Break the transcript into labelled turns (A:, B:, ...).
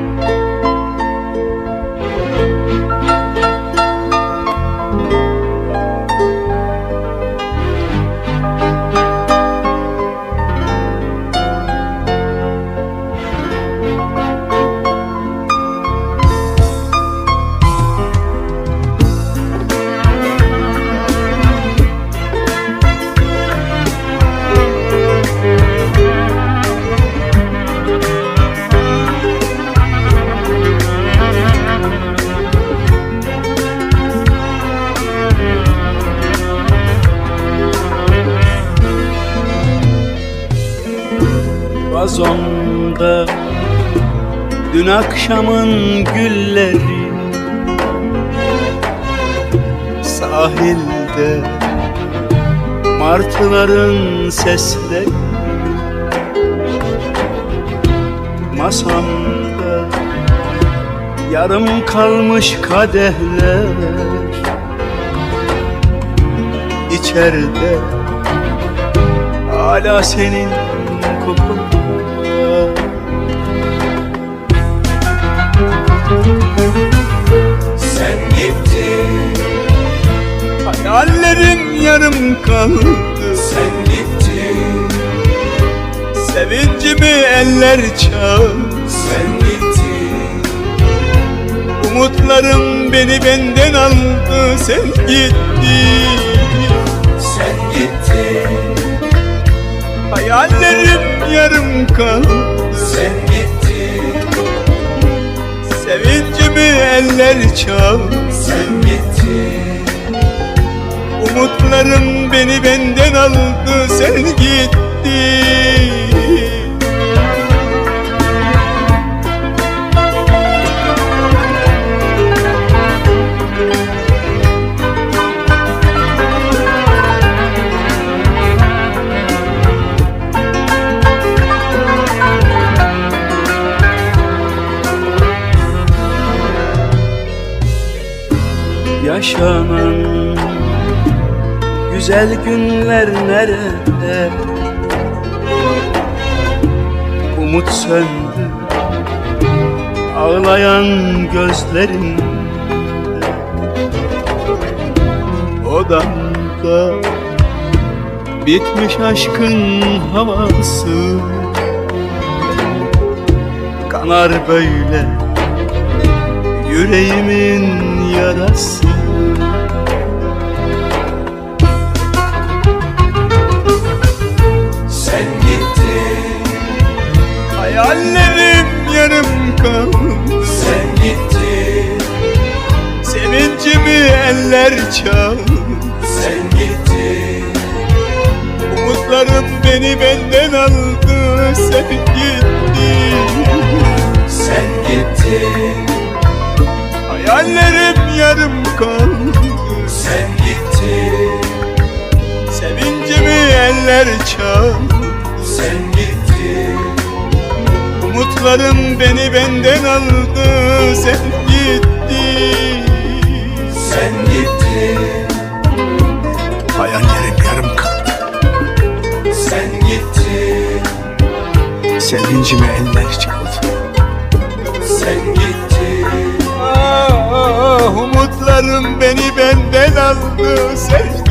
A: Thank you. Vazonda Dün akşamın gülleri Sahilde. Martıların sesleri Masamda. Yarım kalmış kadehler İçeride. Hala senin.
B: Sen gittin,
A: Hayallerim yarım kaldı.
B: Sen gittin,
A: Sevincimi eller çaldı
B: sen gittin,
A: Umutlarım beni benden aldı. Sen gittin.
B: Sen gittin,
A: Hayallerim yarım kaldı
B: sen gittin,
A: Sevincimi eller çaldı
B: sen gittin,
A: Umutlarım beni benden aldı. Sen gittin Yaşanan güzel günler nerede? Umut söndü ağlayan gözlerim. Odamda bitmiş aşkın havası. Kanar böyle yüreğimin yarası çaldı
B: sen gittin,
A: Umutlarım beni benden aldı Sen gittin.
B: Sen gittin,
A: Hayallerim yarım kaldı.
B: Sen gittin,
A: Sevincimi eller çaldı.
B: Sen gittin,
A: Umutlarım beni benden aldı Sen gittin
B: sen gittin,
A: Hayallerim yarım kaldı.
B: Sen gittin,
A: Sevincimi eller çaldı.
B: Sen gittin.
A: Ah, umutlarım beni benden aldı. Sen